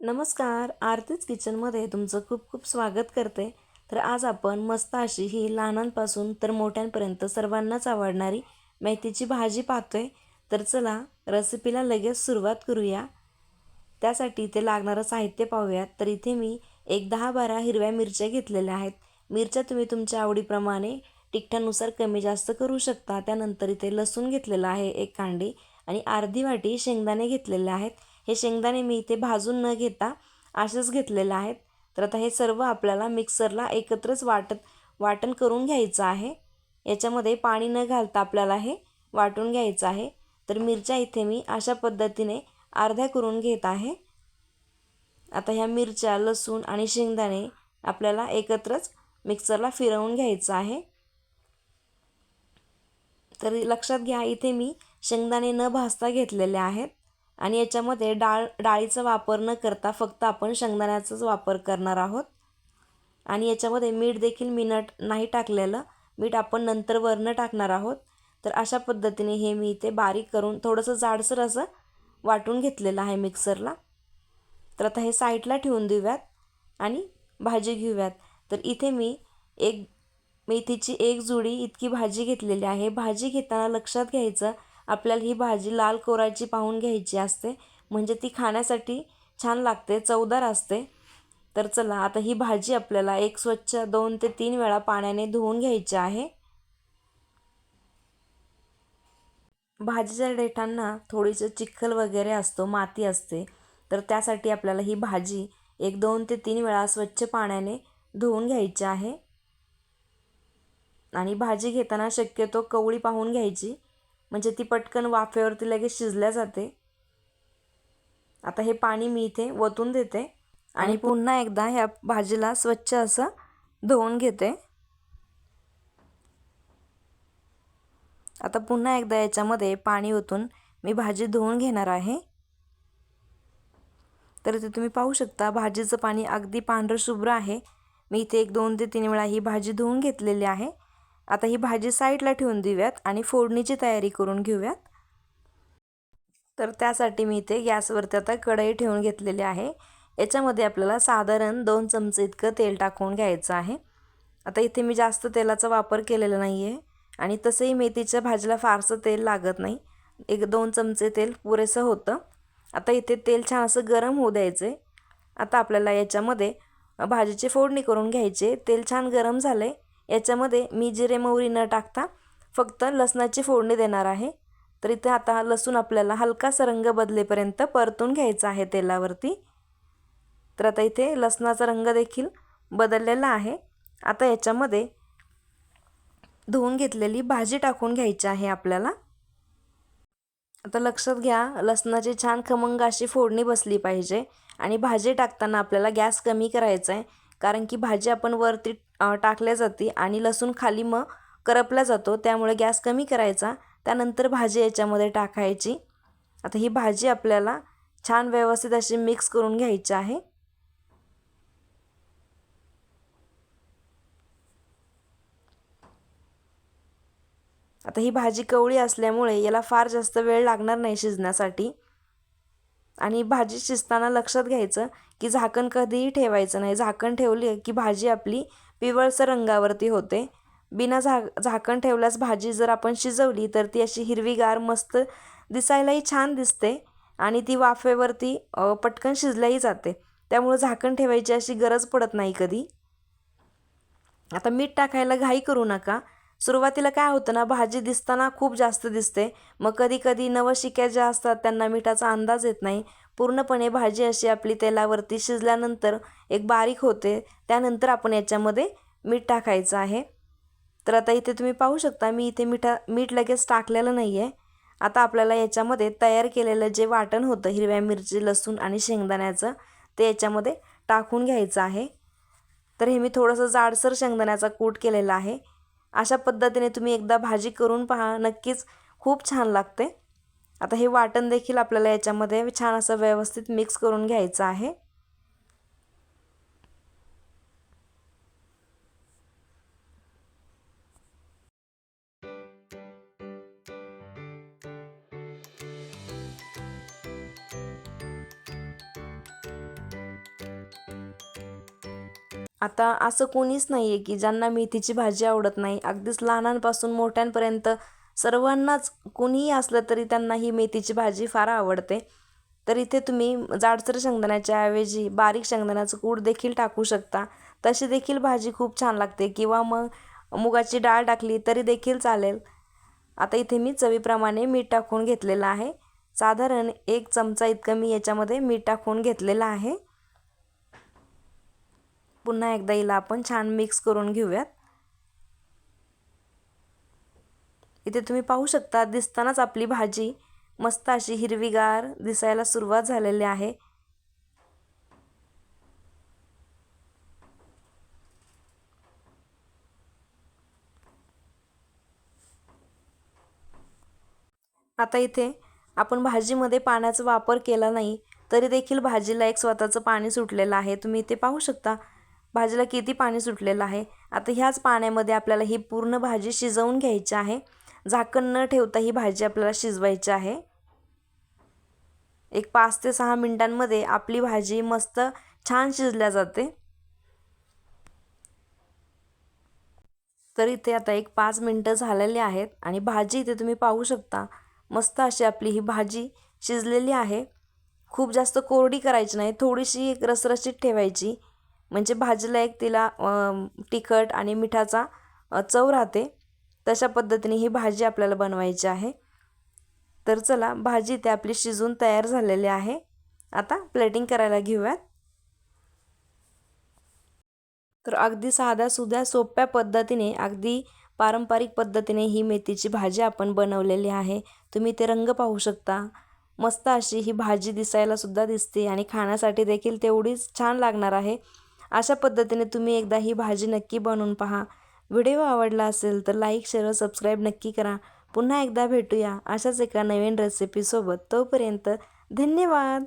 नमस्कार आरतीच किचनमध्ये तुमचं खूप खूप स्वागत करते. तर आज आपण मस्त अशी ही लहानांपासून तर मोठ्यांपर्यंत सर्वांनाच आवडणारी मेथीची भाजी पाहतोय. तर चला रेसिपीला लगेच सुरुवात करूया. त्यासाठी इथे लागणारं साहित्य पाहूयात. तर इथे मी एक दहा बारा हिरव्या मिरच्या घेतलेल्या आहेत. मिरच्या तुम्ही तुमच्या आवडीप्रमाणे तिखटानुसार कमी जास्त करू शकता. त्यानंतर इथे लसूण घेतलेलं आहे एक कांडी आणि अर्धी वाटी शेंगदाणे घेतलेले आहेत. हे शेंगदाणे मी इथे भाजून न घेता असेच घेतलेले आहेत. तर आता हे सर्व आपल्याला मिक्सरला एकत्रच वाटत वाटण करून घ्यायचं आहे. याच्यामध्ये पाणी न घालता आपल्याला हे वाटून घ्यायचं आहे. तर मिरच्या इथे मी अशा पद्धतीने अर्ध्या करून घेत आहे. आता ह्या मिरच्या लसूण आणि शेंगदाणे आपल्याला एकत्रच मिक्सरला फिरवून घ्यायचं आहे. तर लक्षात घ्या इथे मी शेंगदाणे न भाजता घेतलेले आहेत. आणि याच्यामध्ये डाळ डाळीचा वापर न करता फक्त आपण शेंगदाण्याचाच वापर करणार आहोत. आणि याच्यामध्ये मीठ देखील मिनट नाही टाकलेलं. मीठ आपण नंतर वरनं टाकणार आहोत. तर अशा पद्धतीने हे मी इथे बारीक करून थोडंसं जाडसर असं वाटून घेतलेलं आहे मिक्सरला. तर आता हे साईडला ठेवून देऊयात आणि भाजी घेऊयात. तर इथे मी एक मेथीची एक जुडी इतकी भाजी घेतलेली आहे. भाजी घेताना लक्षात घ्यायचं आपल्याला ही भाजी लाल कोराची पाहून घ्यायची असते. म्हणजे ती खाण्यासाठी छान लागते चवदार असते. तर चला आता ही भाजी आपल्याला एक स्वच्छ दोन ते तीन वेळा पाण्याने धुवून घ्यायची आहे. भाजीच्या देठांना थोडीसं चिखल वगैरे असतो माती असते. तर त्यासाठी आपल्याला ही भाजी एक दोन ते तीन वेळा स्वच्छ पाण्याने धुवून घ्यायची आहे. आणि भाजी घेताना शक्यतो कवळी पाहून घ्यायची. म्हणजे ती पटकन वाफेवरती लगेच शिजल्या जाते. आता हे पाणी मी इथे वतून देते आणि पुन्हा एकदा ह्या भाजीला स्वच्छ असं धुवून घेते. आता पुन्हा एकदा याच्यामध्ये पाणी ओतून मी भाजी धुवून घेणार आहे. तर इथे तुम्ही पाहू शकता भाजीचं पाणी अगदी पांढरं शुभ्र आहे. मी इथे एक दोन ते तीन वेळा ही भाजी धुवून घेतलेली आहे. आता ही भाजी साईडला ठेवून देऊयात आणि फोडणीची तयारी करून घेऊयात. तर त्यासाठी मी इथे गॅसवरती आता कढई ठेवून घेतलेली आहे. याच्यामध्ये आपल्याला साधारण दोन चमचे इतकं तेल टाकून घ्यायचं आहे. आता इथे मी जास्त तेलाचा वापर केलेला नाही आहे आणि तसंही मेथीच्या भाजीला फारसं तेल लागत नाही. एक दोन चमचे तेल पुरेसं होतं. आता इथे तेल छान असं गरम होऊ द्यायचे आता आपल्याला याच्यामध्ये भाजीची फोडणी करून घ्यायचे तेल छान गरम झाले याच्यामध्ये मी जिरे मोहरी न टाकता फक्त लसणाची फोडणी देणार आहे. तर इथे आता लसूण आपल्याला हलकासा रंग बदलेपर्यंत परतून घ्यायचा आहे तेलावरती. तर आता इथे लसणाचा रंग देखील बदललेला आहे. आता याच्यामध्ये धुवून घेतलेली भाजी टाकून घ्यायची आहे आपल्याला. आता लक्षात घ्या लसणाची छान खमंग अशी फोडणी बसली पाहिजे आणि भाजी टाकताना आपल्याला गॅस कमी करायचा आहे कारण की भाजी आपण वरती टाकल्या जाते आणि लसूण खाली मग करपला जातो. त्यामुळे गॅस कमी करायचा. त्यानंतर भाजी याच्यामध्ये टाकायची. आता ही भाजी आपल्याला छान व्यवस्थित अशी मिक्स करून घ्यायची आहे. आता ही भाजी कवळी असल्यामुळे याला फार जास्त वेळ लागणार नाही शिजण्यासाठी. आणि भाजी शिजताना लक्षात घ्यायचं की झाकण कधीही ठेवायचं नाही. झाकण ठेवली की भाजी आपली पिवळसर रंगावरती होते. बिना झा झाकण ठेवल्यास भाजी जर आपण शिजवली तर ती अशी हिरवीगार मस्त दिसायलाही छान दिसते आणि ती वाफेवरती पटकन शिजल्याही जाते. त्यामुळं झाकण ठेवायची अशी गरज पडत नाही कधी. आता मीठ टाकायला घाई करू नका. सुरुवातीला काय होतं ना भाजी दिसताना खूप जास्त दिसते. मग कधी कधी नवशिक्या ज्या असतात त्यांना मिठाचा अंदाज येत नाही. पूर्णपणे भाजी अशी आपली तेलावरती शिजल्यानंतर एक बारीक होते. त्यानंतर आपण याच्यामध्ये मीठ टाकायचं आहे. तर आता इथे तुम्ही पाहू शकता मी इथे मिठा मीठ लगेच टाकलेलं नाही आहे आता आपल्याला याच्यामध्ये तयार केलेलं जे वाटण होतं हिरव्या मिरची लसूण आणि शेंगदाण्याचं ते याच्यामध्ये टाकून घ्यायचं आहे. तर हे मी थोडंसं जाडसर शेंगदाण्याचा कूट केलेला आहे. अशा पद्धतीने तुम्ही एकदा भाजी करून पहा. नक्कीच खूप छान लागते. आता हे वाटण देखील आपल्याला याच्यामध्ये छान असं व्यवस्थित मिक्स करून घ्यायचं आहे. आता असं कोणीच नाही आहे की ज्यांना मेथीची भाजी आवडत नाही. अगदीच लहानांपासून मोठ्यांपर्यंत सर्वांनाच कोणीही असलं तरी त्यांना ही मेथीची भाजी फार आवडते. तर इथे तुम्ही जाडसर शेंगदाण्याच्या ऐवजी बारीक शेंगदाण्याचं कूड देखील टाकू शकता. तशी देखील भाजी खूप छान लागते. किंवा मग मुगाची डाळ टाकली तरी देखील चालेल. आता इथे मी चवीप्रमाणे मीठ टाकून घेतलेलं आहे. साधारण एक चमचा इतकं मी याच्यामध्ये मीठ टाकून घेतलेलं आहे. पुन्हा एकदा हिला आपण छान मिक्स करून घेऊयात. इथे तुम्ही पाहू शकता दिसतानाच आपली भाजी मस्त अशी हिरवीगार दिसायला सुरुवात झालेली आहे. आता इथे आपण भाजीमध्ये पाण्याचा वापर केला नाही तरी देखील भाजीला एक स्वतःचं पाणी सुटलेलं आहे. तुम्ही इथे पाहू शकता भाजीला किती पाणी सुटलेलं आहे? आता ह्याच पाण्यामध्ये आपल्याला ही पूर्ण भाजी शिजवून घ्यायची आहे. झाकण न ठेवता ही भाजी आपल्याला शिजवायची आहे. एक पाच ते सहा मिनटांमध्ये आपली भाजी मस्त छान शिजल्या जाते. तर इथे आता एक पाच मिनटं झालेली आहेत आणि भाजी इथे तुम्ही पाहू शकता. मस्त अशी आपली ही भाजी शिजलेली आहे. खूप जास्त कोरडी करायची नाही थोडीशी एक रसरशीत ठेवायची. म्हणजे भाजीला एक तिला तिखट आणि मिठाचा चव राहते. तशा पद्धतीने ही भाजी आपल्याला बनवायची आहे. तर चला भाजी ते आपली शिजून तयार झालेली आहे. आता प्लेटिंग करायला घेऊयात. तर अगदी साध्या सुध्या सोप्या पद्धतीने अगदी पारंपरिक पद्धतीने ही मेथीची भाजी आपण बनवलेली आहे. तुम्ही ते रंग पाहू शकता. मस्त अशी ही भाजी दिसायला सुद्धा दिसते आणि खाण्यासाठी देखील तेवढीच छान लागणार आहे. अशा पद्धतीने तुम्ही एकदा ही भाजी नक्की बनवून पहा. व्हिडिओ आवडला असेल तर लाईक शेअर व सबस्क्राईब नक्की करा. पुन्हा एकदा भेटूया अशाच एका नवीन रेसिपीसोबत तोपर्यंत धन्यवाद!